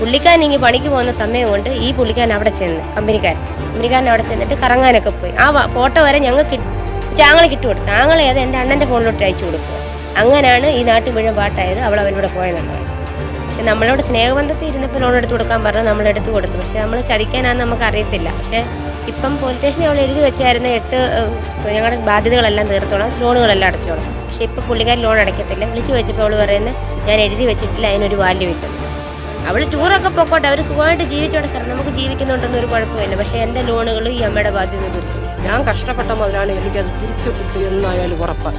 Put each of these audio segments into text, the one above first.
പുള്ളിക്കാരൻ ഇങ്ങനെ പണിക്ക് പോകുന്ന സമയം കൊണ്ട് ഈ പുള്ളിക്കാൻ അവിടെ ചെന്ന് കമ്പനിക്കാരൻ. കമ്പനിക്കാരൻ അവിടെ ചെന്നിട്ട് കറങ്ങാനൊക്കെ പോയി. ആ ഫോട്ടോ വരെ ഞങ്ങൾക്ക് ചാങ്ങളെ കിട്ടു കൊടുത്തു ആങ്ങളെ അത് എന്റെ അണ്ണന്റെ ഫോണിലോട്ട് അയച്ചു കൊടുക്കുക. അങ്ങനെയാണ് ഈ നാട്ടിൽ മുഴുവൻ പാട്ടായത്. അവൾ അവനോട് പോയെന്നുള്ളത് പക്ഷെ നമ്മളോട് സ്നേഹബന്ധത്തിൽ ഇരുന്നപ്പോൾ ലോൺ എടുത്ത് കൊടുക്കാൻ പറഞ്ഞു നമ്മൾ എടുത്തു കൊടുത്തു. പക്ഷെ നമ്മൾ ചതിക്കാനാന്ന് നമുക്ക് അറിയത്തില്ല. പക്ഷെ ഇപ്പം പോലീസ് സ്റ്റേഷനിൽ അവൾ എഴുതി വെച്ചായിരുന്ന എട്ട് ഞങ്ങളുടെ ബാധ്യതകളെല്ലാം തീർത്തോളാം ലോണുകളെല്ലാം അടച്ചോളാം. പക്ഷെ ഇപ്പം പുള്ളിക്കാരൻ ലോൺ അടയ്ക്കത്തില്ല. വിളിച്ചു വെച്ചപ്പോൾ അവൾ പറയുന്നത് ഞാൻ എഴുതി വെച്ചിട്ടില്ല അതിനൊരു വാല്യൂ ഇല്ല. അവൾ ടൂറൊക്കെ പോക്കോട്ടെ അവർ സുഖമായിട്ട് ജീവിച്ചോട്ടെ സാർ. നമുക്ക് ജീവിക്കുന്നുണ്ടെന്ന് ഒരു കുഴപ്പമില്ല. പക്ഷെ എന്റെ ലോണുകൾ ഈ അമ്മയുടെ ബാധ്യത തീർക്കും ഞാൻ കഷ്ടപ്പെട്ട മുതലാണ് എനിക്കത് തിരിച്ചു കിട്ടിയെന്നായാലും ഉറപ്പ്.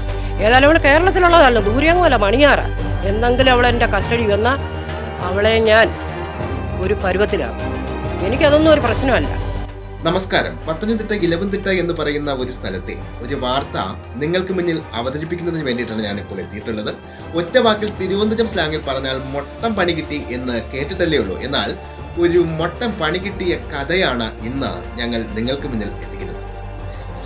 ഏതായാലും അവൾ കേരളത്തിലുള്ളതല്ല ദൂരെയങ്ങുമല്ല മണിയാറ. എന്തെങ്കിലും അവൾ എന്റെ കസ്റ്റഡി വന്നാൽ അവളെ ഞാൻ ഒരു പരുവത്തിലാകും എനിക്കതൊന്നും ഒരു പ്രശ്നമല്ല. നമസ്കാരം. പത്തനംതിട്ട ഇലവൻതിട്ട എന്ന് പറയുന്ന ഒരു സ്ഥലത്തെ ഒരു വാർത്ത നിങ്ങൾക്ക് മുന്നിൽ അവതരിപ്പിക്കുന്നതിന് വേണ്ടിയിട്ടാണ് ഞാൻ ഇപ്പോൾ എത്തിയിട്ടുള്ളത്. ഒറ്റ വാക്കിൽ തിരുവനന്തപുരം സ്ലാങ്ങിൽ പറഞ്ഞാൽ മൊട്ടം പണി കിട്ടി എന്ന് കേട്ടിട്ടല്ലേ ഉള്ളൂ. എന്നാൽ ഒരു മൊട്ടം പണി കിട്ടിയ കഥയാണ് ഇന്ന് ഞങ്ങൾ നിങ്ങൾക്ക് മുന്നിൽ എത്തിക്കുന്നത്.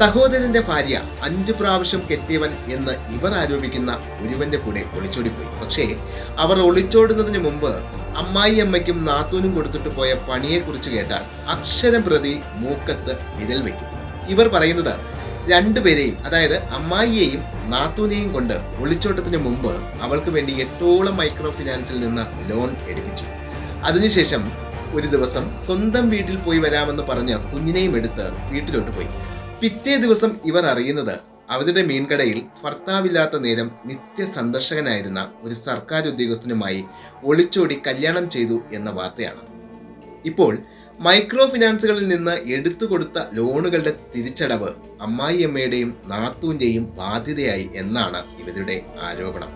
സഹോദരന്റെ ഭാര്യ അഞ്ചു പ്രാവശ്യം കെട്ടിയവൻ എന്ന് ഇവർ ആരോപിക്കുന്ന ഒരുവന്റെ കൂടെ ഒളിച്ചോടിപ്പോയി. പക്ഷേ അവർ ഒളിച്ചോടുന്നതിന് മുമ്പ് അമ്മായിയമ്മയ്ക്കും നാത്തൂനും കൊടുത്തിട്ട് പോയ പണിയെക്കുറിച്ച് കേട്ടാൽ അക്ഷരം പ്രതി മൂക്കത്ത് വിരൽ വയ്ക്കും. ഇവർ പറയുന്നത് രണ്ടുപേരെയും അതായത് അമ്മായിയെയും നാത്തൂനെയും കൊണ്ട് ഒളിച്ചോട്ടത്തിന് മുമ്പ് അവൾക്ക് വേണ്ടി എട്ടോളം മൈക്രോ ഫിനാൻസിൽ നിന്ന് ലോൺ എടുപ്പിച്ചു. അതിനുശേഷം ഒരു ദിവസം സ്വന്തം വീട്ടിൽ പോയി വരാമെന്ന് പറഞ്ഞ് കുഞ്ഞിനെയും എടുത്ത് വീട്ടിലോട്ട് പോയി. പിറ്റേ ദിവസം ഇവർ അറിയുന്നത് അവരുടെ മീൻകടയിൽ ഭർത്താവില്ലാത്ത നേരം നിത്യ സന്ദർശകനായിരുന്ന ഒരു സർക്കാർ ഉദ്യോഗസ്ഥനുമായി ഒളിച്ചോടി കല്യാണം ചെയ്തു എന്ന വാർത്തയാണ്. ഇപ്പോൾ മൈക്രോ ഫിനാൻസുകളിൽ നിന്ന് എടുത്തു കൊടുത്ത ലോണുകളുടെ തിരിച്ചടവ് അമ്മായിയമ്മയുടെയും നാത്തൂന്റെയും ബാധ്യതയായി എന്നാണ് ഇവരുടെ ആരോപണം.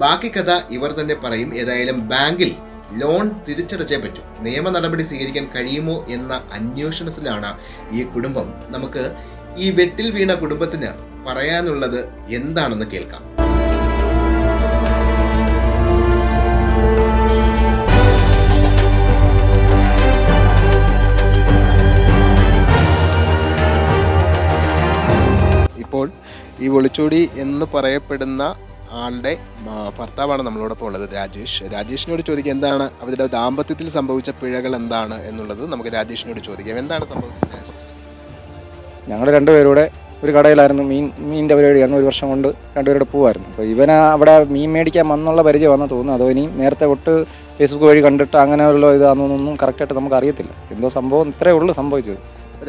ബാക്കി കഥ ഇവർ തന്നെ പറയും ഏതായാലും ബാങ്കിൽ ലോൺ തിരിച്ചടച്ചേ പറ്റൂ. നിയമ നടപടി സ്വീകരിക്കാൻ കഴിയുമോ എന്ന അന്വേഷണത്തിലാണ് ഈ കുടുംബം നമുക്ക് ഈ വെട്ടിൽ വീണ കുടുംബത്തിന് പറയാനുള്ളത് എന്താണെന്ന് കേൾക്കാം. ഇപ്പോൾ ഈ ഒളിച്ചോടി എന്ന് പറയപ്പെടുന്ന ആളുടെ ഭർത്താവാണ് നമ്മളോടൊപ്പം ഉള്ളത് രാജേഷ്. രാജേഷിനോട് ചോദിക്കുക എന്താണ് അവരുടെ ദാമ്പത്യത്തിൽ സംഭവിച്ച പിഴകൾ എന്താണ് എന്നുള്ളത് നമുക്ക് രാജേഷിനോട് ചോദിക്കാം. എന്താണ് സംഭവിച്ചത്? ഞങ്ങൾ രണ്ടുപേരൂടെ ഒരു കടയിലായിരുന്നു മീൻ മീനിന്റെ പരിപാടിയായിരുന്നു ഒരു വർഷം കൊണ്ട് രണ്ടുപേരുടെ പോവായിരുന്നു. അപ്പോൾ ഇവന് അവിടെ മീൻ മേടിക്കാൻ വന്നുള്ള പരിചയമാണെന്ന് തോന്നുന്നു. അതോ ഇനി നേരത്തെ തൊട്ട് ഫേസ്ബുക്ക് വഴി കണ്ടിട്ട് അങ്ങനെ അങ്ങനെയുള്ള ഇതാണെന്നൊന്നും കറക്റ്റായിട്ട് നമുക്ക് അറിയത്തില്ല. എന്തോ സംഭവം ഇത്രയേ ഉള്ളൂ സംഭവിച്ചത്.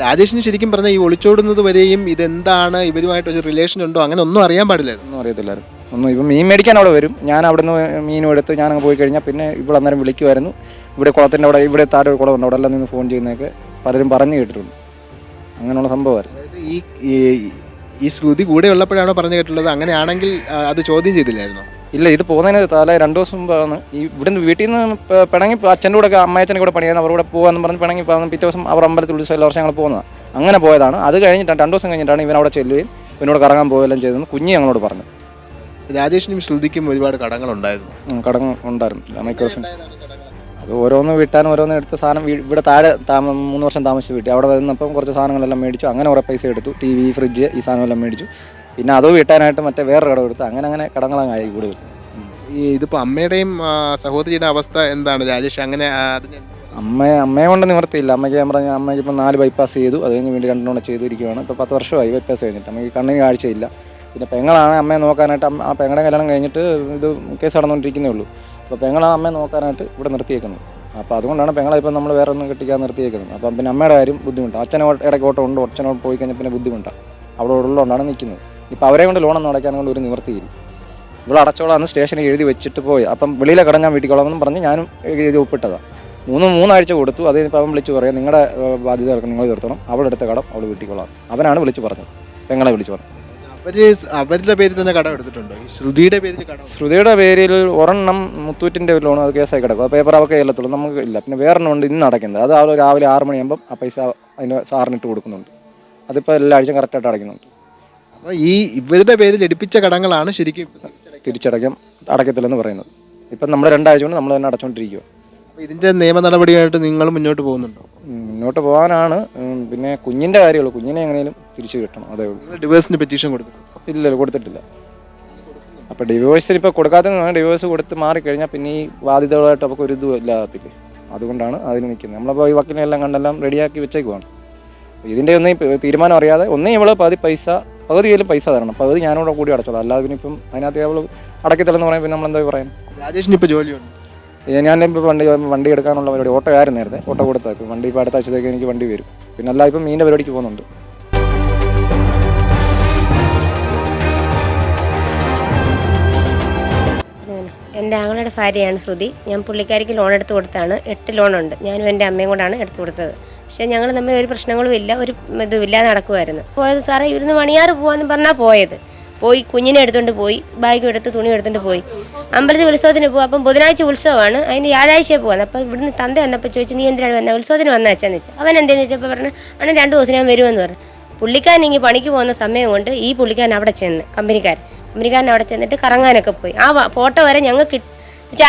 രാജേഷിന് ശരിക്കും പറഞ്ഞാൽ ഈ ഒളിച്ചോടുന്നത് വരെയും ഇതെന്താണ് ഇവരുമായിട്ട് ഒരു റിലേഷൻ ഉണ്ടോ? അങ്ങനെ ഒന്നും അറിയാൻ പാടില്ലായിരുന്നു. ഒന്നും അറിയത്തില്ലായിരുന്നു. ഒന്നും ഇപ്പം മീൻ മേടിക്കാൻ അവിടെ വരും. ഞാൻ അവിടെ നിന്ന് മീനും എടുത്ത് ഞാൻ അങ്ങ് പോയി കഴിഞ്ഞാൽ പിന്നെ ഇവിടെ അന്നേരം വിളിക്കുമായിരുന്നു ഇവിടെ കുളത്തിന്റെ അവിടെ ഇവിടെ താഴെ ഒരു കുളമുണ്ട് അവിടെ എല്ലാം നിന്ന് ഫോൺ ചെയ്യുന്നതൊക്കെ പലരും പറഞ്ഞു കേട്ടിട്ടുണ്ട്. അങ്ങനെയുള്ള സംഭവമായിരുന്നു ഈ ഈ- ശ്രുതി കൂടെ ഉള്ളപ്പോഴാണ് പറഞ്ഞു കേട്ടുള്ളത് അങ്ങനെയാണെങ്കിൽ അത് ചോദ്യം ചെയ്തില്ലായിരുന്നു? ഇല്ല ഇത് പോകുന്നതിന് തല രണ്ട് ദിവസം മുമ്പാണ്. ഈ ഇവിടുന്ന് വീട്ടിൽ നിന്ന് പിണങ്ങി അച്ഛന്റെ കൂടെ അമ്മയച്ഛന്റെ കൂടെ പണിയായിരുന്നു അവരുടെ പോകാന്ന് പറഞ്ഞ് പിണങ്ങി പോകാൻ പിറ്റേ ദിവസം അവർ അമ്പലത്തിൽ വിളിച്ച എല്ലാ വർഷം ഞങ്ങൾ പോകുന്നത്. അങ്ങനെ പോയതാണ്. അത് കഴിഞ്ഞിട്ട് രണ്ട് ദിവസം കഴിഞ്ഞിട്ടാണ് ഇവൻ അവിടെ ചെല്ലുകയും ഇവനോട് കറങ്ങാൻ പോവുകയെല്ലാം ചെയ്തെന്ന് കുഞ്ഞി ഞങ്ങളോട് പറഞ്ഞു. രാജേഷിനും ശ്രുതിക്കും ഒരുപാട് കടങ്ങളുണ്ടായിരുന്നു. കടങ്ങൾ കടങ്ങ് ഉണ്ടായിരുന്നു മൈക്രോഫോൺ അത് ഓരോന്ന് വിട്ടാൻ ഓരോന്ന് എടുത്ത സാധനം ഇവിടെ താഴെ താമ മൂന്ന് വർഷം താമസിച്ച് വീട്ടി അവിടെ വരുന്നപ്പം കുറച്ച് സാധനങ്ങളെല്ലാം മേടിച്ചു. അങ്ങനെ കുറേ പൈസ എടുത്തു. ടി വി ഫ്രിഡ്ജ് ഈ സാധനമെല്ലാം മേടിച്ചു. പിന്നെ അത് വീട്ടാനായിട്ട് മറ്റേ വേറെ കട എടുത്തു അങ്ങനെ അങ്ങനെ കടങ്ങളങ്ങായി കൂടുതൽ. ഈ ഇതിപ്പോൾ അമ്മയുടെയും സഹോദരിയുടെ അവസ്ഥ എന്താണ്? രാജേഷ് അങ്ങനെ അമ്മയെ അമ്മയെ കൊണ്ട് നിവർത്തിയില്ല. അമ്മയ്ക്ക് ഞാൻ പറഞ്ഞ അമ്മയ്ക്ക് ഇപ്പം നാല് ബൈപ്പാസ് ചെയ്തു. അത് കഴിഞ്ഞ് വീണ്ടും രണ്ടെണ്ണം ചെയ്തിരിക്കുകയാണ് ഇപ്പോൾ പത്ത് വർഷമായി ബൈപ്പാസ് കഴിഞ്ഞിട്ട്. അമ്മയ്ക്ക് കണ്ണിന് കാഴ്ചയില്ല. പിന്നെ പെങ്ങളാണ് അമ്മയെ നോക്കാനായിട്ട് ആ പെങ്ങളുടെ കല്യാണം കഴിഞ്ഞിട്ട് ഇത് കേസ് നടന്നുകൊണ്ടിരിക്കുന്നേ ഉള്ളൂ. അപ്പോൾ പെങ്ങളാണ് അമ്മയെ നോക്കാനായിട്ട് ഇവിടെ നിർത്തിയേക്കുന്നത് അപ്പോൾ അതുകൊണ്ടാണ് പെങ്ങളെ ഇപ്പം നമ്മൾ വേറെ ഒന്നും കെട്ടിക്കാൻ നിർത്തിയേക്കുന്നത്. അപ്പം പിന്നെ അമ്മയുടെ കാര്യം ബുദ്ധിമുട്ടാണ് അച്ഛനെ ഇടയ്ക്ക് ഓട്ടം ഉണ്ട്. അച്ഛനോട് പോയി കഴിഞ്ഞാൽ പിന്നെ ബുദ്ധിമുട്ടാണ് അവിടെ ഉള്ളതുകൊണ്ടാണ് നിൽക്കുന്നത് ഇപ്പോൾ അവരെ കൊണ്ട് ലോണൊന്നും അടയ്ക്കാൻ കൊണ്ട് ഒരു നിവർത്തിയില്ല ഇവിടെ അടച്ചോളാന്ന് സ്റ്റേഷനിൽ എഴുതി വെച്ചിട്ട് പോയി. അപ്പം വെളിയിലെ കടം ഞാൻ വീട്ടിക്കോളാമെന്നും പറഞ്ഞ് ഞാനും എഴുതി ഒപ്പിട്ടതാണ് മൂന്ന് മൂന്നാഴ്ച കൊടുത്തു. അത് ഇപ്പം അവൻ വിളിച്ച് പറയാം. നിങ്ങളുടെ ബാധ്യത നിങ്ങൾ തീർത്തണം. അവളെടുത്ത കടം അവൾ വീട്ടിക്കോളാം. അവനാണ് വിളിച്ച് പറഞ്ഞത്. പെങ്ങളെ വിളിച്ച് പറഞ്ഞു അവർ അവരുടെ പേരിൽ തന്നെ കടം എടുത്തിട്ടുണ്ടോ? ഈ ശ്രുതിയുടെ പേരിൽ കടം ശ്രുതിയുടെ പേരിൽ ഒരെണ്ണം മുത്തൂറ്റിന്റെ ലോൺ അത് കേസായി കിടക്കും. ആ പേപ്പർ അവർക്ക് ചെല്ലത്തുള്ളൂ നമുക്ക് ഇല്ല. പിന്നെ വേറെണ്ണം ഉണ്ട് ഇന്ന് അടയ്ക്കുന്നത്. അത് അവൾ രാവിലെ ആറ് മണിയാകുമ്പം ആ പൈസ അതിന് സാറിനിട്ട് കൊടുക്കുന്നുണ്ട്. അതിപ്പോൾ എല്ലാ ആഴ്ചയും കറക്റ്റായിട്ട് അടയ്ക്കുന്നുണ്ട്. അപ്പോൾ ഈ ഇവരുടെ പേരിൽ എടുപ്പിച്ച കടങ്ങളാണ് ശരിക്കും തിരിച്ചടയ്ക്കാം. അടയ്ക്കത്തില്ലെന്ന് പറയുന്നത്. ഇപ്പം നമ്മൾ രണ്ടാഴ്ച കൊണ്ട് നമ്മൾ തന്നെ അടച്ചുകൊണ്ടിരിക്കുക ഇതിന്റെ നിയമ നടപടിയായിട്ട് നിങ്ങൾ മുന്നോട്ട് പോകുന്നുണ്ടോ? മുന്നോട്ട് പോകാനാണ്. പിന്നെ കുഞ്ഞിന്റെ കാര്യമുള്ളൂ കുഞ്ഞിനെ എങ്ങനെയും തിരിച്ചു കിട്ടണം. അതേ ഉള്ളൂ. നിങ്ങൾ ഡിവേഴ്സിന് പെറ്റീഷൻ കൊടുത്തിട്ടുണ്ടോ? ഇല്ല കൊടുത്തിട്ടില്ല. അപ്പോൾ ഡിവോഴ്സിൽ ഇപ്പോൾ കൊടുക്കാത്ത ഡിവോഴ്സ് കൊടുത്ത് മാറിക്കഴിഞ്ഞാൽ പിന്നെ ഈ ബാധ്യതകളായിട്ട് നമുക്ക് ഒരു ഇതും ഇല്ലാത്തില്ലേ? അതുകൊണ്ടാണ് അതിന് നിൽക്കുന്നത്. നമ്മളപ്പോൾ ഈ വക്കീലിനെ എല്ലാം കണ്ടെല്ലാം റെഡിയാക്കി വെച്ചേക്കുവാണ്. ഇതിന്റെ ഒന്നും ഇപ്പ- തീരുമാനം അറിയാതെ ഒന്നേ ഇവൾ പകുതി പൈസ പകുതിയിലും പൈസ തരണം. പകുതി ഞാനോട് കൂടി അടച്ചോളാം. അല്ലാതെ പിന്നെ ഇപ്പം അതിനകത്ത് അവൾ എന്ന് പറയാൻ പിന്നെ നമ്മളെന്താ പറയാൻ രാജേഷിന് ഇപ്പോൾ ജോലിയുണ്ട്? ഞാൻ ഇപ്പോൾ വണ്ടി വണ്ടി എടുക്കാനുള്ള പരിപാടി ഓട്ടോ ആയിരുന്നു നേരത്തെ ഓട്ടോ കൊടുത്താൽ ഇപ്പം വണ്ടി ഇപ്പോൾ അടുത്ത ആഴ്ചത്തേക്ക് എനിക്ക് വണ്ടി വരും. പിന്നെ അല്ല ഇപ്പം മീന്റെ പരിപാടിക്ക് പോകുന്നുണ്ട്. എന്റെ ആങ്ങളുടെ ഭാര്യയാണ് ശ്രുതി. ഞാൻ പുള്ളിക്കാരിക്ക് ലോൺ എടുത്ത് കൊടുത്താണ്. എട്ട് ലോണുണ്ട് ഞാനും എന്റെ അമ്മയും കൂടാണ് എടുത്തു കൊടുത്തത്. പക്ഷേ ഞങ്ങൾ തമ്മിൽ ഒരു പ്രശ്നങ്ങളും ഇല്ല ഒരു ഇതും ഇല്ലാതെ നടക്കുമായിരുന്നു പോയത് സാറേ ഇവിടുന്ന് മണിയാറ് പോകാമെന്ന് പറഞ്ഞാൽ പോയത്. പോയി കുഞ്ഞിനെ എടുത്തുകൊണ്ട് പോയി ബാഗ് എടുത്ത് തുണി എടുത്തുകൊണ്ട് പോയി. അമ്പലത്തിൽ ഉത്സവത്തിന് പോകും അപ്പം ബുധനാഴ്ച ഉത്സവമാണ്. അതിന് വ്യാഴാഴ്ച പോകാൻ അപ്പം ഇവിടുന്ന് തന്ത വന്നപ്പോൾ ചോദിച്ചു നീ എന്തിനാണ് വന്നത് ഉത്സവത്തിന് വന്ന വെച്ചാന്ന് വെച്ചാൽ അവൻ എന്തെന്ന് വെച്ചപ്പോൾ പറഞ്ഞു അണ്ണൻ രണ്ട് ദിവസം ഞാൻ വരുമെന്ന് പറഞ്ഞു. പുള്ളിക്കാരൻ ഇങ്ങനെ പണിക്ക് പോകുന്ന സമയം കൊണ്ട് ഈ പുള്ളിക്കാരൻ അവിടെ ചെന്ന് കമ്പനിക്കാരൻ. കമ്പനിക്കാരൻ അവിടെ ചെന്നിട്ട് കറങ്ങാനൊക്കെ പോയി. ആ ഫോട്ടോ വരെ ഞങ്ങൾക്ക്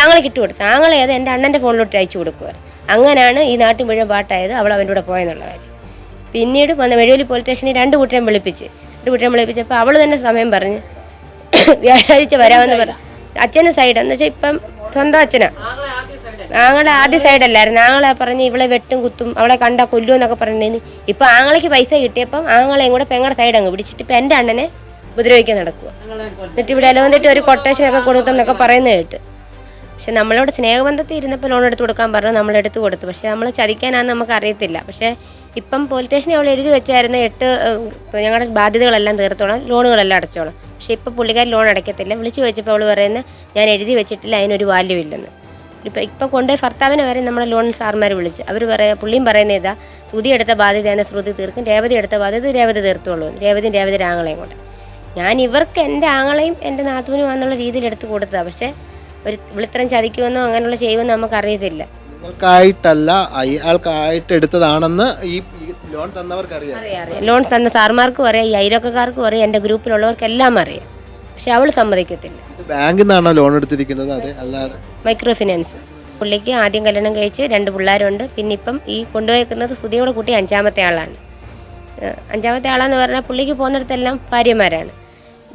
ആങ്ങളെ കിട്ടു കൊടുത്തു. ആങ്ങളെ അത് എന്റെ അണ്ണന്റെ ഫോണിലോട്ട് അയച്ചു കൊടുക്കുവാറ് അങ്ങനെയാണ് ഈ നാട്ടിൽ മുഴുവൻ പാട്ടായത് അവൾ അവന്റെ കൂടെ പോയെന്നുള്ള കാര്യം. പിന്നീട് വന്ന വെഴുവലി പോലീസ് സ്റ്റേഷനിൽ രണ്ട് കൂട്ടരെയും വിളിപ്പിച്ച് രണ്ട് നമ്മളെ ഏൽപ്പിച്ചപ്പോൾ അവൾ തന്നെ സമയം പറഞ്ഞ് വ്യാഴാഴ്ച വരാമെന്ന് പറഞ്ഞു. അച്ഛന്റെ സൈഡ് എന്ന് വെച്ചാൽ ഇപ്പം സ്വന്തം അച്ഛനാ. ആങ്ങളെ ആദ്യ സൈഡല്ലായിരുന്നു ആങ്ങളെ പറഞ്ഞ് ഇവളെ വെട്ടും കുത്തും അവളെ കണ്ട കൊല്ലും എന്നൊക്കെ പറഞ്ഞിരുന്നു. ഇപ്പൊ ആങ്ങളയ്ക്ക് പൈസ കിട്ടിയപ്പം ആങ്ങളെയും കൂടെ പെങ്ങളുടെ സൈഡ് അങ്ങ് പിടിച്ചിട്ട് ഇപ്പൊ എന്റെ അണ്ണനെ ഉപദ്രവിക്കാൻ നടക്കുക എന്നിട്ട് ഇവിടെ അലോന്നിട്ട് ഒരു കൊട്ടേഷൻ ഒക്കെ കൊടുത്തെന്നൊക്കെ പറയുന്നത് കേട്ട്. പക്ഷെ നമ്മളോട് സ്നേഹബന്ധത്തിൽ ഇരുന്നപ്പോൾ ലോൺ എടുത്ത് കൊടുക്കാൻ പറഞ്ഞു നമ്മൾ എടുത്തു കൊടുത്തു. പക്ഷെ നമ്മൾ ചതിക്കാനാന്ന് നമുക്ക് അറിയത്തില്ല. പക്ഷേ ഇപ്പം പോലീസ് സ്റ്റേഷനിൽ അവൾ എഴുതി വെച്ചായിരുന്നു എട്ട് ഞങ്ങളുടെ ബാധ്യതകളെല്ലാം തീർത്തോളാം ലോണുകളെല്ലാം അടച്ചോളാം. പക്ഷേ ഇപ്പം പുള്ളിക്കാർ ലോൺ അടയ്ക്കത്തില്ല. വിളിച്ചു ചോദിച്ചപ്പോൾ അവൾ പറയുന്നത് ഞാൻ എഴുതി വെച്ചിട്ടില്ല അതിനൊരു വാല്യൂ ഇല്ലെന്ന്. ഇപ്പം ഇപ്പം കൊണ്ടുപോയി ഭർത്താവിനെ വരെ നമ്മളെ ലോൺ സാർമാർ വിളിച്ച്. അവർ പറയാ പുള്ളിയും പറയുന്ന ഇതാ ശ്രുതി എടുത്ത ബാധ്യത എന്നെ ശ്രുതി തീർക്കും. രേവതി എടുത്ത ബാധ്യത രേവതി തീർത്തോളൂ. രേവതി രേവതി ആങ്ങളെയും കൂടെ ഞാൻ ഇവർക്ക് എന്റെ ആങ്ങളെയും എന്റെ നാത്തൂനും എന്നുള്ള രീതിയിൽ എടുത്ത് കൊടുത്തതാണ് പക്ഷേ ഒരു വിളിത്തരം ചതിക്കുമെന്നോ അങ്ങനെയുള്ള ചെയ്യുമെന്നോ നമുക്ക് അറിയത്തില്ല നിങ്ങൾക്കായിട്ടല്ല അയാൾക്കായിട്ട് എടുത്തതാണെന്ന് ഈ ലോൺ തന്നവർക്ക് അറിയാം അറിയാം. അറിയാം ലോൺ തന്ന സാർമാർക്കും അറിയാം ഈ അയലോക്കക്കാർക്കും അറിയാം എന്റെ ഗ്രൂപ്പിലുള്ളവർക്കെല്ലാം അറിയാം. പക്ഷെ അവൾ സമ്മതിക്കത്തില്ല. ബാങ്കിൽ നിന്നാണോ ലോൺ എടുത്തിരിക്കുന്നത്? അതെ അല്ലാതെ. മൈക്രോ ഫിനാൻസ് പുള്ളിക്ക് ആദ്യം കല്യാണം കഴിച്ച് രണ്ട് പിള്ളേരുണ്ട്. പിന്നെ ഇപ്പം ഈ കൊണ്ടുപോയിരിക്കുന്നത് സുധിയോടെ കുട്ടി അഞ്ചാമത്തെ ആളാണ്. അഞ്ചാമത്തെ ആളാന്ന് പറഞ്ഞാൽ പുള്ളിക്ക് പോകുന്നിടത്തെല്ലാം ഭാര്യമാരാണ്.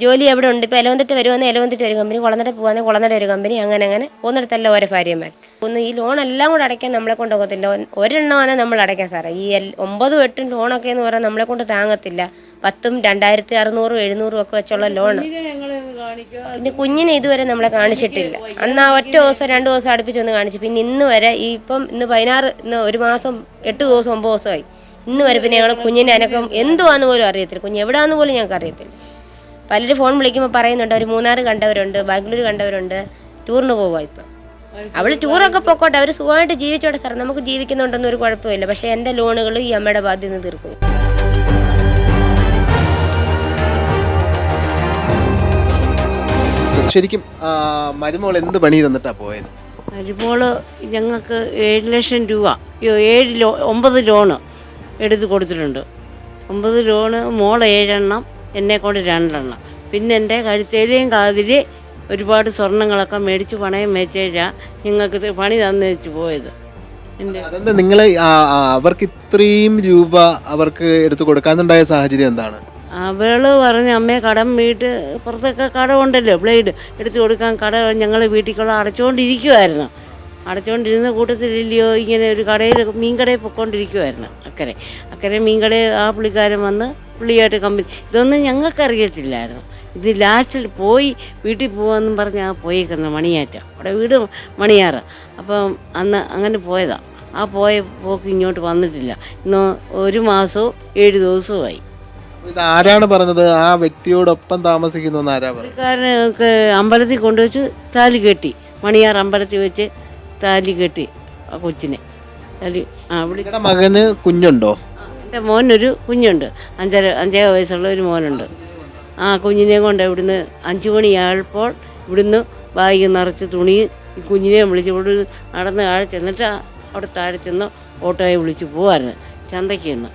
ജോലി എവിടെ ഉണ്ട്. ഇപ്പോൾ എലവന്തിട്ട് വരുമെന്ന് എലവന്തിട്ട് ഒരു കമ്പനി കുളനട പോകുന്ന കുളനട ഒരു കമ്പനി അങ്ങനെ അങ്ങനെ. പോകുന്നിടത്തല്ല ഓരോ ഭാര്യമാർ ഒന്ന് ഈ ലോൺ എല്ലാം കൂടെ അടയ്ക്കാൻ നമ്മളെ കൊണ്ടൊക്കത്തില്ല ഒരെണ്ണം ഒരെണ്ണമാണ് നമ്മൾ അടയ്ക്കാൻ സാറേ. ഈ ഒമ്പതും എട്ടും ലോണൊക്കെ എന്ന് പറഞ്ഞാൽ നമ്മളെ കൊണ്ട് താങ്ങത്തില്ല. പത്തും രണ്ടായിരത്തി അറുന്നൂറും എഴുന്നൂറും ഒക്കെ വെച്ചുള്ള ലോണ് പിന്നെ കുഞ്ഞിനെ ഇതുവരെ നമ്മളെ കാണിച്ചിട്ടില്ല. അന്ന് ആ ഒറ്റ ദിവസം രണ്ട് ദിവസം അടുപ്പിച്ചൊന്ന് കാണിച്ചു. പിന്നെ ഇന്ന് വരെ ഈ ഇപ്പം ഇന്ന് പതിനാറ് ഇന്ന് ഒരു മാസം എട്ട് ദിവസം ഒമ്പത് ദിവസമായി. ഇന്ന് വരെ പിന്നെ ഞങ്ങൾ കുഞ്ഞിനെ അനക്കം എന്തുവാന്ന് പോലും അറിയത്തില്ല. കുഞ്ഞ് എവിടാന്ന് പോലും ഞങ്ങൾക്ക് അറിയത്തില്ല പലരും ഫോൺ വിളിക്കുമ്പോൾ പറയുന്നുണ്ട് അവർ മൂന്നാർ കണ്ടവരുണ്ട് ബാംഗ്ലൂർ കണ്ടവരുണ്ട് ടൂറിന് പോവാ ഇപ്പം. അവൾ ടൂറൊക്കെ പൊക്കോട്ടെ അവർ സുഖമായിട്ട് ജീവിച്ചോട്ടെ സാർ നമുക്ക് ജീവിക്കുന്നുണ്ടെന്ന് ഒരു കുഴപ്പമില്ല. പക്ഷേ എന്റെ ലോണുകൾ ഈ അമ്മയുടെ ബാധ്യത തീർക്കും. ശരിക്കും മരുമോൾ എന്ത് പണി തന്നിട്ടാ പോയത്? മരുമോൾ ഞങ്ങൾക്ക് ഏഴ് ലക്ഷം രൂപ അയ്യോ, ഏഴ് ലോ ഒമ്പത് ലോണ് എടുത്ത് കൊടുത്തിട്ടുണ്ട്. ഒമ്പത് ലോണ് മോൾ ഏഴെണ്ണം എന്നെ കൊണ്ട് രണ്ടെണ്ണം. പിന്നെ എന്റെ കഴുത്തേലെയും കാതിൽ ഒരുപാട് സ്വർണങ്ങളൊക്കെ മേടിച്ച് പണയം മേടിച്ചാൽ ഞങ്ങൾക്ക് പണി തന്നു വെച്ച് പോയത്. അതെന്താ നിങ്ങൾ അവർക്ക് ഇത്രയും രൂപ അവർക്ക് എടുത്തു കൊടുക്കാനുണ്ടായ സാഹചര്യം എന്താണ്? അവൾ പറഞ്ഞു അമ്മയെ കടം വീട്ട് പുറത്തൊക്കെ കടമുണ്ടല്ലോ ബ്ലേഡ് എടുത്തു കൊടുക്കാൻ കട ഞങ്ങൾ വീട്ടിലുള്ള അടച്ചുകൊണ്ടിരിക്കുമായിരുന്നു അടച്ചുകൊണ്ടിരുന്ന കൂട്ടത്തിലില്ലയോ ഇങ്ങനെ ഒരു കടയിൽ മീൻ കടയിൽ പൊയ്ക്കൊണ്ടിരിക്കുമായിരുന്നു അക്കരെ. അക്കരെ മീൻ കടയിൽ ആ പുള്ളിക്കാരൻ വന്ന് പുള്ളിയായിട്ട് കമ്പനി ഇതൊന്നും ഞങ്ങൾക്കറിയത്തില്ലായിരുന്നു ഇത് ലാസ്റ്റിൽ പോയി വീട്ടിൽ പോകാമെന്നും പറഞ്ഞ് ആ പോയേക്കുന്നത് മണിയാറ്റം. അവിടെ വീട് മണിയാറ്. അപ്പം അന്ന് അങ്ങനെ പോയതാണ് ആ പോയ പോക്ക് ഇങ്ങോട്ട് വന്നിട്ടില്ല. ഇന്ന് ഒരു മാസവും ഏഴ് ദിവസവുമായി. ഇത് ആരാണ് പറഞ്ഞത്? ആ വ്യക്തിയോടൊപ്പം താമസിക്കുന്ന ആരാ പുള്ളിക്കാരനൊക്കെ അമ്പലത്തിൽ കൊണ്ടുവച്ച് താലി കെട്ടി. മണിയാർ അമ്പലത്തിൽ വെച്ച് താലി കെട്ടി ആ കൊച്ചിനെ. താലി ആ വിളി നിങ്ങളുടെ മകന് കുഞ്ഞുണ്ടോ? എന്റെ മോനൊരു കുഞ്ഞുണ്ട്. അഞ്ചര അഞ്ചേ വയസ്സുള്ള ഒരു മോനുണ്ട്. ആ കുഞ്ഞിനെ കൊണ്ട് ഇവിടുന്ന് അഞ്ചു മണിയായപ്പോൾ ഇവിടുന്ന് ബാഗ് നിറച്ച് തുണി ഈ കുഞ്ഞിനെ വിളിച്ച് ഇവിടെ നടന്ന് താഴെ ചെന്നിട്ട് അവിടെ താഴെ ചെന്ന് ഓട്ടോയെ വിളിച്ച് പോവായിരുന്നു. ചന്തയ്ക്ക് നിന്ന്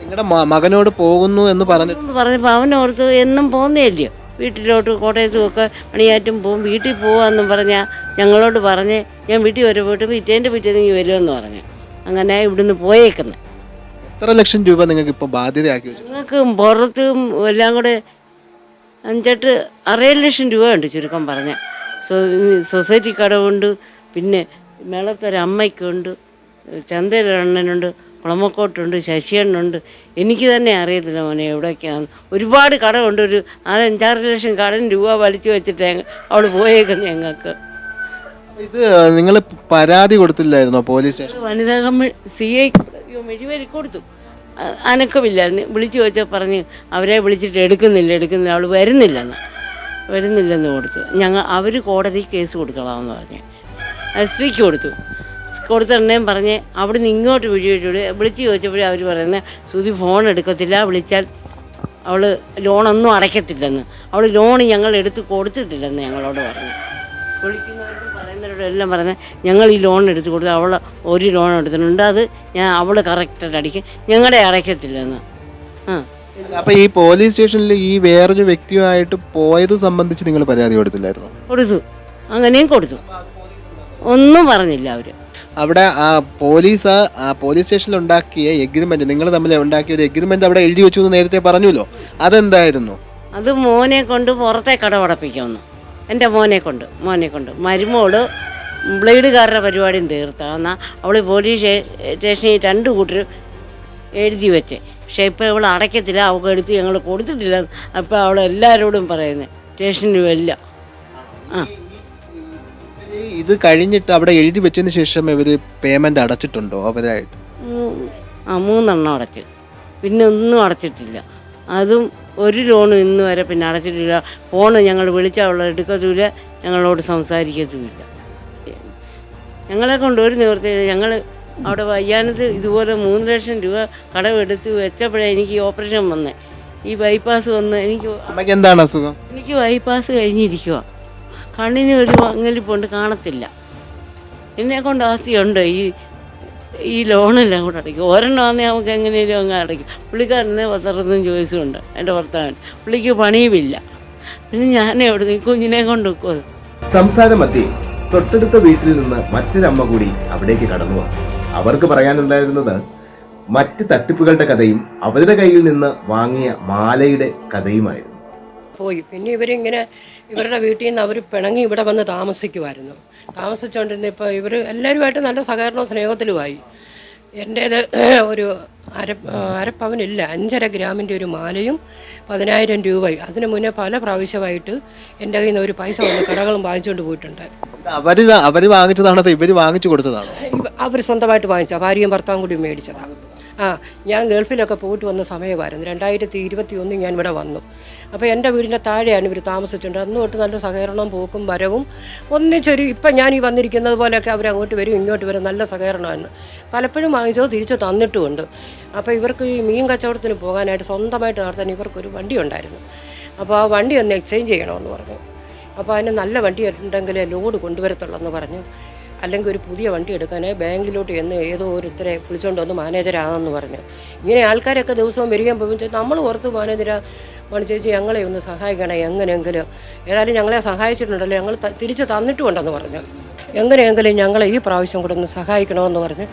നിങ്ങളുടെ മകനോട് പോകുന്നു എന്ന് പറഞ്ഞു പറഞ്ഞപ്പോൾ അവനോർത്ത് എന്നും പോകുന്നതല്ലയോ വീട്ടിലോട്ട് കോട്ടയത്തുമൊക്കെ പണിയായിട്ടും പോവും. വീട്ടിൽ പോവാന്നും പറഞ്ഞാൽ ഞങ്ങളോട് പറഞ്ഞ് ഞാൻ വീട്ടിൽ വരെ പോയിട്ട് പിറ്റേന്റെ പിറ്റേന്ന് വരുമെന്ന് പറഞ്ഞു. അങ്ങനെ ഇവിടുന്ന് പോയേക്കുന്നത് എത്ര ലക്ഷം രൂപ നിങ്ങൾക്ക് ഇപ്പോൾ ബാധ്യതയാക്കി വെച്ചു ഞങ്ങൾക്ക് പുറത്തും എല്ലാം കൂടെ അഞ്ചെട്ട് അറേഴ് ലക്ഷം രൂപ ഉണ്ട് ചുരുക്കം പറഞ്ഞ. സൊസൈറ്റി കടമുണ്ട് പിന്നെ മേളത്തൊരമ്മയ്ക്കുണ്ട് ചന്തയിലൊരെണ്ണനുണ്ട് കുളമക്കോട്ടുണ്ട് ശശിയണ്ണുണ്ട്. എനിക്ക് തന്നെ അറിയത്തില്ല മോനെ എവിടേക്കാണ് ഒരുപാട് കടമുണ്ട്. ഒരു നാല് അഞ്ചാറ് ലക്ഷം കടം രൂപ വലിച്ചു വെച്ചിട്ട് അവൾ പോയേക്കുന്നു ഞങ്ങൾക്ക്. ഇത് നിങ്ങൾ പരാതി കൊടുത്തില്ലായിരുന്നോ പോലീസ് വനിതാ കമ്മി സി ഐ മെഴുവരി കൊടുത്തു. അനക്കമില്ലായിരുന്നു. വിളിച്ചു വെച്ചാൽ പറഞ്ഞ് അവരെ വിളിച്ചിട്ട് എടുക്കുന്നില്ല എടുക്കുന്നില്ല. അവൾ വരുന്നില്ലെന്ന്. വരുന്നില്ലെന്ന് കൊടുത്തു. ഞങ്ങൾ അവർ കോടതി കേസ് കൊടുത്തോളാമെന്ന് പറഞ്ഞു. എസ് പിക്ക് കൊടുത്തു. കൊടുത്തിട്ടുണ്ടെങ്കിൽ പറഞ്ഞ് അവിടെ നിന്ന് ഇങ്ങോട്ട് വിളിച്ചിട്ട് വിളിച്ച് ചോദിച്ചപ്പോഴേ അവർ പറയുന്നത് സുധി ഫോൺ എടുക്കത്തില്ല വിളിച്ചാൽ അവൾ ലോണൊന്നും അടയ്ക്കത്തില്ലെന്ന്. അവൾ ലോൺ ഞങ്ങൾ എടുത്ത് കൊടുത്തിട്ടില്ലെന്ന് ഞങ്ങളോട് പറഞ്ഞു. വിളിക്കുന്നവരോടും പറയുന്നവരോടും എല്ലാം പറഞ്ഞ് ഞങ്ങൾ ഈ ലോൺ എടുത്ത് കൊടുത്ത് അവൾ ഒരു ലോൺ എടുത്തിട്ടുണ്ട് അത് ഞാൻ അവൾ കറക്റ്റായിട്ട് അടിക്കും ഞങ്ങളുടെ അടയ്ക്കത്തില്ലെന്ന്. ആ. അപ്പൊ ഈ പോലീസ് സ്റ്റേഷനിൽ ഈ വേറൊരു വ്യക്തിയുമായിട്ട് പോയത് സംബന്ധിച്ച് നിങ്ങൾ പരാതി കൊടുത്തില്ലായിരുന്നു? കൊടുത്തു. അങ്ങനെയും കൊടുത്തു. ഒന്നും പറഞ്ഞില്ല അവർ അവിടെ ആ പോലീസ് ആ പോലീസ് സ്റ്റേഷനിൽ ഉണ്ടാക്കിയ എഗ്രിമെന്റ് നിങ്ങൾ തമ്മിൽ ഉണ്ടാക്കിയ ഒരു എഗ്രിമെന്റ് അവിടെ എഴുതി വെച്ചു എന്ന് നേരത്തെ പറഞ്ഞല്ലോ അതെന്തായിരുന്നു? അത് മോനെ കൊണ്ട് പുറത്തെ കടമടപ്പിക്കുമെന്ന് എന്റെ മോനെ കൊണ്ട് മോനെ കൊണ്ട്. മരുമോൾ ബ്ലേഡുകാരുടെ പരിപാടിയും തീർത്താ. എന്നാൽ അവൾ പോലീസ് സ്റ്റേഷനിൽ രണ്ട് കൂട്ടർ എഴുതി വെച്ചേ. പക്ഷേ ഇപ്പോൾ ഇവൾ അടയ്ക്കത്തില്ല അവൾക്ക് എടുത്ത് ഞങ്ങൾ കൊടുത്തിട്ടില്ല. അപ്പോൾ അവൾ എല്ലാവരോടും പറയുന്നത് സ്റ്റേഷനിലും എല്ലാം. ആ. ഇത് കഴിഞ്ഞിട്ട് അവിടെ എഴുതി വെച്ചതിന് ശേഷം ഇവർ പേയ്മെന്റ് അടച്ചിട്ടുണ്ടോ? അവരായിട്ട്? ആ മൂന്നെണ്ണം അടച്ചു. പിന്നെ ഒന്നും അടച്ചിട്ടില്ല. അതും ഒരു ലോണും ഇന്ന് വരെ പിന്നെ അടച്ചിട്ടില്ല. ഫോണ് ഞങ്ങൾ വിളിച്ചാൽ അവൾ എടുക്കത്തുമില്ല ഞങ്ങളോട് സംസാരിക്കത്തുമില്ല ഞങ്ങളെ കൊണ്ട് ഒരു നിവൃത്തി ഞങ്ങൾ അവിടെ വയ്യാനത്ത് ഇതുപോലെ മൂന്ന് ലക്ഷം രൂപ കടമെടുത്ത് വെച്ചപ്പോഴേ എനിക്ക് ഓപ്പറേഷൻ വന്നേ. ഈ ബൈപ്പാസ് വന്ന് എനിക്ക് എന്താണ് അസുഖം? എനിക്ക് ബൈപ്പാസ് കഴിഞ്ഞിരിക്കുക കണ്ണിന് ഒരു മങ്ങലിപ്പുണ്ട് കാണത്തില്ല. എന്നെ കൊണ്ട് ആസ്തിയുണ്ട്. ഈ ഈ ലോണെല്ലാം കൂടെ അടയ്ക്കും. ഒരെണ്ണം ആണെങ്കിൽ നമുക്ക് എങ്ങനെയും അങ്ങ് അടയ്ക്കും. പുള്ളിക്കാരനെ പത്രത്തിനും ചോദിച്ചുണ്ട് എന്റെ ഭർത്താവിന്. പുള്ളിക്ക് പണിയുമില്ല. പിന്നെ ഞാൻ എവിടെ നിന്ന് കുഞ്ഞിനെ കൊണ്ട് വെക്കുമത് സംസാര മധ്യേ തൊട്ടടുത്ത വീട്ടിൽ നിന്ന് മറ്റൊരമ്മ കൂടി അവിടേക്ക് കടന്നു വന്നു. അവർക്ക് പറയാനുണ്ടായിരുന്നത് മറ്റ് തട്ടിപ്പുകളുടെ കഥയും അവരുടെ കയ്യിൽ നിന്ന് വാങ്ങിയ മാലയുടെ കഥയുമായിരുന്നു. പോയി. പിന്നെ ഇവരിങ്ങനെ ഇവരുടെ വീട്ടിൽ നിന്ന് അവർ പിണങ്ങി ഇവിടെ വന്ന് താമസിക്കുമായിരുന്നു. താമസിച്ചുകൊണ്ടിരുന്ന ഇപ്പോൾ ഇവർ എല്ലാവരുമായിട്ട് നല്ല സഹകരണവും സ്നേഹത്തിലുമായി. എന്റേത് ഒരു അര അരപ്പവനില്ല അഞ്ചര ഗ്രാമിന്റെ ഒരു മാലയും പതിനായിരം രൂപയും. അതിന് മുന്നേ പല പ്രാവശ്യമായിട്ട് എന്റെ കയ്യിൽ നിന്ന് ഒരു പൈസ വന്ന് കടകളും വാങ്ങിച്ചുകൊണ്ട് പോയിട്ടുണ്ട്. അവർ അവർ വാങ്ങിച്ചതാണോ ഇവർ വാങ്ങിച്ചു കൊടുത്തതാണോ? അവർ സ്വന്തമായിട്ട് വാങ്ങിച്ച ഭാര്യയും ഭർത്താവും കൂടി മേടിച്ചതാണ് ആ ഞാൻ ഗൾഫിലൊക്കെ പോയിട്ട് വന്ന സമയമായിരുന്നു. രണ്ടായിരത്തി ഇരുപത്തി ഒന്നിൽ ഞാൻ ഇവിടെ വന്നു. അപ്പോൾ എന്റെ വീടിന്റെ താഴെയാണ് ഇവർ താമസിച്ചിട്ടുണ്ട്. അന്ന് തൊട്ട് നല്ല സഹകരണവും പോക്കും വരവും ഒന്നിച്ചൊരു ഇപ്പം ഞാൻ ഈ വന്നിരിക്കുന്നത് പോലെയൊക്കെ അവർ അങ്ങോട്ട് വരും ഇങ്ങോട്ട് വരും നല്ല സഹകരണമാണ്. പലപ്പോഴും വാങ്ങിച്ചോ തിരിച്ച് തന്നിട്ടുമുണ്ട്. അപ്പോൾ ഇവർക്ക് ഈ മീൻ കച്ചവടത്തിന് പോകാനായിട്ട് സ്വന്തമായിട്ട് നടത്താൻ ഇവർക്കൊരു വണ്ടി ഉണ്ടായിരുന്നു. അപ്പോൾ ആ വണ്ടി ഒന്ന് എക്സ്ചേഞ്ച് ചെയ്യണമെന്ന് പറഞ്ഞു. അപ്പോൾ അതിന് നല്ല വണ്ടി ഉണ്ടെങ്കിലേ ലോഡ് കൊണ്ടുവരത്തുള്ളൂ എന്ന് പറഞ്ഞു. അല്ലെങ്കിൽ ഒരു പുതിയ വണ്ടി എടുക്കാനേ ബാങ്കിലോട്ട് എന്ന് ഏതോ ഒരുത്തരെ വിളിച്ചുകൊണ്ട് വന്ന് മാനേജരാണെന്ന് പറഞ്ഞു. ഇങ്ങനെ ആൾക്കാരൊക്കെ ദിവസവും വരികയും പോകും നമ്മൾ ഓർത്ത് മാനേജര മണി ചേച്ചി ഞങ്ങളെ ഒന്ന് സഹായിക്കണേ എങ്ങനെയെങ്കിലും. ഏതായാലും ഞങ്ങളെ സഹായിച്ചിട്ടുണ്ടല്ലോ. ഞങ്ങൾ തിരിച്ച് തന്നിട്ടുമുണ്ടെന്ന് പറഞ്ഞു. എങ്ങനെയെങ്കിലും ഞങ്ങളെ ഈ പ്രാവശ്യം കൂടെ ഒന്ന് സഹായിക്കണമെന്ന് പറഞ്ഞ്.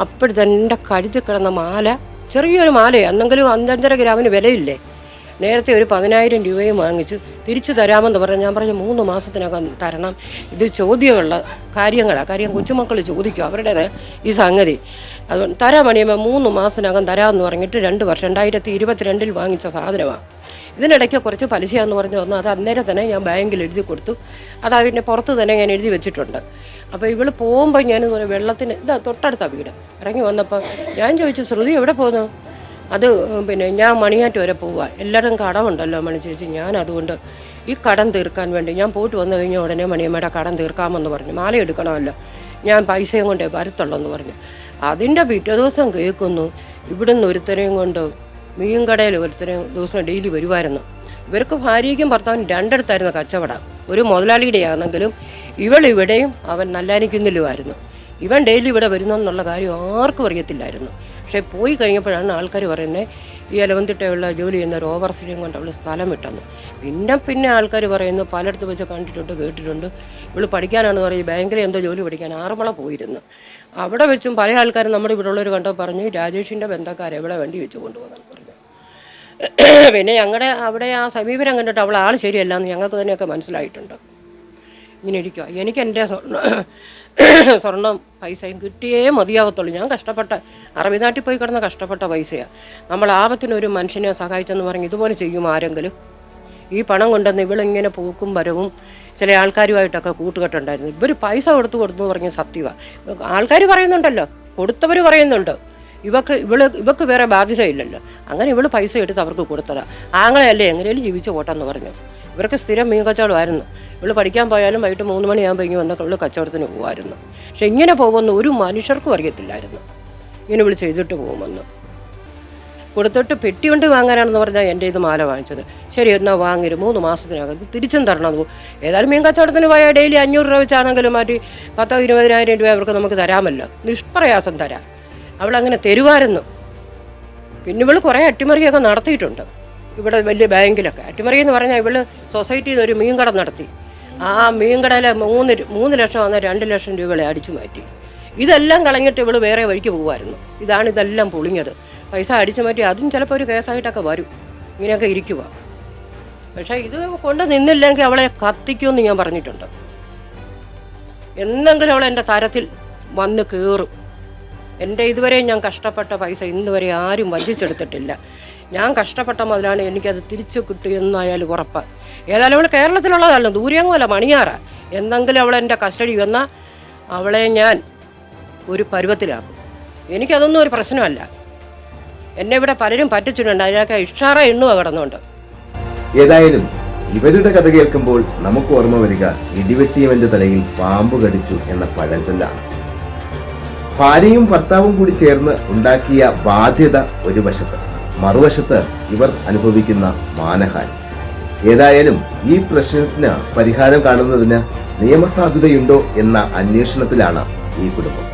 അപ്പോഴത്തെ എന്റെ കഴുതി കിടന്ന മാല ചെറിയൊരു മാലയോ എന്തെങ്കിലും അഞ്ചഞ്ചര ഗ്രാമിന് വിലയില്ലേ. നേരത്തെ ഒരു പതിനായിരം രൂപയും വാങ്ങിച്ച്. തിരിച്ചു തരാമെന്ന് പറഞ്ഞു. ഞാൻ പറഞ്ഞു മൂന്ന് മാസത്തിനകം തരണം. ഇത് ചോദ്യമുള്ള കാര്യങ്ങളാണ് കാര്യം കൊച്ചുമക്കൾ ചോദിക്കും അവരുടെ ഈ സംഗതി. അത് തരാൻ പണിയുമ്പോൾ മൂന്ന് മാസത്തിനകം തരാമെന്ന് പറഞ്ഞിട്ട് രണ്ട് വർഷം രണ്ടായിരത്തി ഇരുപത്തിരണ്ടിൽ വാങ്ങിച്ച സാധനമാണ് ഇതിനിടയ്ക്ക് കുറച്ച് പലിശ എന്ന് പറഞ്ഞു വന്നു. അത് അന്നേരം തന്നെ ഞാൻ ബാങ്കിൽ എഴുതി കൊടുത്തു. അത് അതിന്റെ പുറത്ത് തന്നെ ഞാൻ എഴുതി വെച്ചിട്ടുണ്ട്. അപ്പോൾ ഇവൾ പോകുമ്പോൾ ഞാൻ വെള്ളത്തിന് ഇതാ തൊട്ടടുത്ത വീട്. ഇറങ്ങി വന്നപ്പോൾ ഞാൻ ചോദിച്ചു ശ്രുതി എവിടെ പോകുന്നു അത് പിന്നെ ഞാൻ മണിയാറ്റ് വരെ പോവുക എല്ലാവരും കടമുണ്ടല്ലോ മണി ചേച്ചി. ഞാൻ അതുകൊണ്ട് ഈ കടം തീർക്കാൻ വേണ്ടി ഞാൻ പോയിട്ട് വന്നു കഴിഞ്ഞാൽ ഉടനെ മണിയമ്മയുടെ കടം തീർക്കാമെന്ന് പറഞ്ഞു. മാല എടുക്കണമല്ലോ. ഞാൻ പൈസയും കൊണ്ടേ വരത്തുള്ളൂ എന്ന് പറഞ്ഞു. അതിന്റെ പിറ്റേ ദിവസം കേൾക്കുന്നു ഇവിടുന്ന് ഒരുത്തരെയും കൊണ്ട് മീൻ കടയിൽ ഒരുത്തരം ദിവസം ഡെയിലി വരുമായിരുന്നു ഇവർക്ക് ഭാര്യയ്ക്കും ഭർത്താവിനും രണ്ടിടത്തായിരുന്നു കച്ചവടം. ഒരു മുതലാളിയുടെ ആണെങ്കിലും ഇവൾ ഇവിടെയും അവൻ നല്ലാനിക്കുന്നിലുമായിരുന്നു ഇവൻ ഡെയിലി ഇവിടെ വരുന്നെന്നുള്ള കാര്യം ആർക്കും അറിയത്തില്ലായിരുന്നു. പക്ഷേ പോയി കഴിഞ്ഞപ്പോഴാണ് ആൾക്കാർ പറയുന്നത് ഈ എലവന്തിട്ടയുള്ള ജോലി ചെയ്യുന്ന ഒരു ഓവർ കൊണ്ട് അവൾ സ്ഥലം വിട്ടെന്ന്. പിന്നെ പിന്നെ ആൾക്കാർ പറയുന്നു പലയിടത്ത് വെച്ച് കണ്ടിട്ടുണ്ട് കേട്ടിട്ടുണ്ട്. ഇവൾ പഠിക്കാനാണെന്ന് പറയും ബാങ്കിൽ എന്തോ ജോലി പഠിക്കാൻ ആറന്മുള പോയിരുന്നു. അവിടെ വെച്ചും പല ആൾക്കാരും നമ്മുടെ ഇവിടെ ഉള്ളവർ കണ്ടോ പറഞ്ഞ് രാജേഷിന്റെ ബന്ധക്കാരെ ഇവിടെ വണ്ടി വെച്ച് കൊണ്ടുപോകാൻ പറഞ്ഞു. പിന്നെ ഞങ്ങളുടെ അവിടെ ആ സമീപനം കണ്ടിട്ട് അവൾ ആൾ ശരിയല്ല എന്ന് ഞങ്ങൾക്ക് തന്നെയൊക്കെ മനസ്സിലായിട്ടുണ്ട്. ഇങ്ങനെ ഇരിക്കുക എനിക്ക് എന്റെ സ്വർണം പൈസയും കിട്ടിയേ മതിയാകത്തുള്ളൂ ഞാൻ കഷ്ടപ്പെട്ട അറബി നാട്ടിൽ പോയി കിടന്ന കഷ്ടപ്പെട്ട പൈസയാണ് നമ്മൾ ആപത്തിന് ഒരു മനുഷ്യനെ സഹായിച്ചെന്ന് പറഞ്ഞ് ഇതുപോലെ ചെയ്യും ആരെങ്കിലും? ഈ പണം കൊണ്ടുവന്ന് ഇവളിങ്ങനെ പോക്കും വരവും ചില ആൾക്കാരുമായിട്ടൊക്കെ കൂട്ടുകെട്ടുണ്ടായിരുന്നു. ഇവർ പൈസ കൊടുത്തു കൊടുത്തു പറഞ്ഞ് സത്യമാണ് ആൾക്കാർ പറയുന്നുണ്ടല്ലോ. കൊടുത്തവർ പറയുന്നുണ്ട്. ഇവക്ക് ഇവൾ ഇവക്ക് വേറെ ബാധ്യതയില്ലല്ലോ. അങ്ങനെ ഇവൾ പൈസ എടുത്ത് അവർക്ക് കൊടുത്തതാണ് ആങ്ങളെയല്ലേ എങ്ങനെയും ജീവിച്ചു പോട്ടെന്ന് പറഞ്ഞു. ഇവർക്ക് സ്ഥിരം മീൻ കച്ചവടമായിരുന്നു ഇവൾ പഠിക്കാൻ പോയാലും വൈകിട്ട് മൂന്ന് മണിയാകുമ്പോൾ ഇങ്ങനെ വന്ന ഇവൾ കച്ചവടത്തിന് പോകുമായിരുന്നു പക്ഷെ ഇങ്ങനെ പോകുമെന്ന് ഒരു മനുഷ്യർക്കും അറിയത്തില്ലായിരുന്നു. ഇങ്ങനെ ഇവൾ ചെയ്തിട്ട് പോകുമെന്ന്. കൊടുത്തിട്ട് പെട്ടി കൊണ്ട് വാങ്ങാനാണെന്ന് പറഞ്ഞാൽ എന്റെ ഇത് മാല വാങ്ങിച്ചത്. ശരി എന്നാൽ വാങ്ങിയത് മൂന്ന് മാസത്തിനകം ഇത് തിരിച്ചും തരണം. ഏതായാലും മീൻ കച്ചവടത്തിന് പോയാൽ ഡെയിലി അഞ്ഞൂറ് രൂപ വെച്ചാണെങ്കിലും മാറ്റി പത്തോ ഇരുപതിനായിരം രൂപ അവർക്ക് നമുക്ക് തരാമല്ലോ. നിഷ്പ്രയാസം തരാം. അവളങ്ങനെ തരുമായിരുന്നു പിന്നെ ഇവൾ കുറേ അട്ടിമറിയൊക്കെ നടത്തിയിട്ടുണ്ട്. ഇവിടെ വലിയ ബാങ്കിലൊക്കെ. അട്ടിമറി എന്ന് പറഞ്ഞാൽ ഇവൾ സൊസൈറ്റിയിൽ ഒരു മീൻ കട നടത്തി. ആ മീൻകടയിലെ മൂന്ന് മൂന്ന് ലക്ഷം വന്ന രണ്ട് ലക്ഷം രൂപകളെ അടിച്ചു മാറ്റി. ഇതെല്ലാം കളഞ്ഞിട്ട് ഇവൾ വേറെ വഴിക്ക് പോകുമായിരുന്നു ഇതാണ് ഇതെല്ലാം പൊളിഞ്ഞത്. പൈസ അടിച്ചു മാറ്റി അതും ചിലപ്പോൾ ഒരു കേസായിട്ടൊക്കെ വരും. ഇങ്ങനെയൊക്കെ ഇരിക്കുക പക്ഷേ ഇത് കൊണ്ട് നിന്നില്ലെങ്കിൽ അവളെ കത്തിക്കുമെന്ന് ഞാൻ പറഞ്ഞിട്ടുണ്ട്. എന്നെങ്കിലും അവൾ എന്റെ തരത്തിൽ വന്ന് കയറും എന്റെ ഇതുവരെ ഞാൻ കഷ്ടപ്പെട്ട പൈസ ഇന്ന് വരെ ആരും വഞ്ചിച്ചെടുത്തിട്ടില്ല. ഞാൻ കഷ്ടപ്പെട്ട മുതലാണ് എനിക്കത് തിരിച്ചു കിട്ടിയെന്നായാലും ഉറപ്പ്. ഏതായാലും അവൾ കേരളത്തിലുള്ളതല്ല ദൂരെയങ്ങുമല്ല മണിയാറ. എന്തെങ്കിലും അവൾ എന്റെ കസ്റ്റഡി വന്നാൽ അവളെ ഞാൻ ഒരു പരുവത്തിലാക്കും. എനിക്കതൊന്നും ഒരു പ്രശ്നമല്ല. എന്നെ ഇവിടെ പലരും പറ്റിച്ചിട്ടുണ്ട്. അതിനൊക്കെ ഇഷാറ എണ്ണുക കിടന്നുണ്ട്. ഏതായാലും ഇവരുടെ കഥ കേൾക്കുമ്പോൾ നമുക്ക് ഓർമ്മ വരിക ഇടിവെട്ടിയവന്റെ തലയിൽ പാമ്പ് കടിച്ചു എന്ന പഴഞ്ചൊല്ലാണ്. ഭാര്യയും ഭർത്താവും കൂടി ചേർന്ന് ഉണ്ടാക്കിയ ബാധ്യത ഒരു വശത്ത് മറുവശത്ത് ഇവർ അനുഭവിക്കുന്ന മാനഹാനി. ഏതായാലും ഈ പ്രശ്നത്തിന് പരിഹാരം കാണുന്നതിന് നിയമസാധ്യതയുണ്ടോ എന്ന അന്വേഷണത്തിലാണ് ഈ കുടുംബം.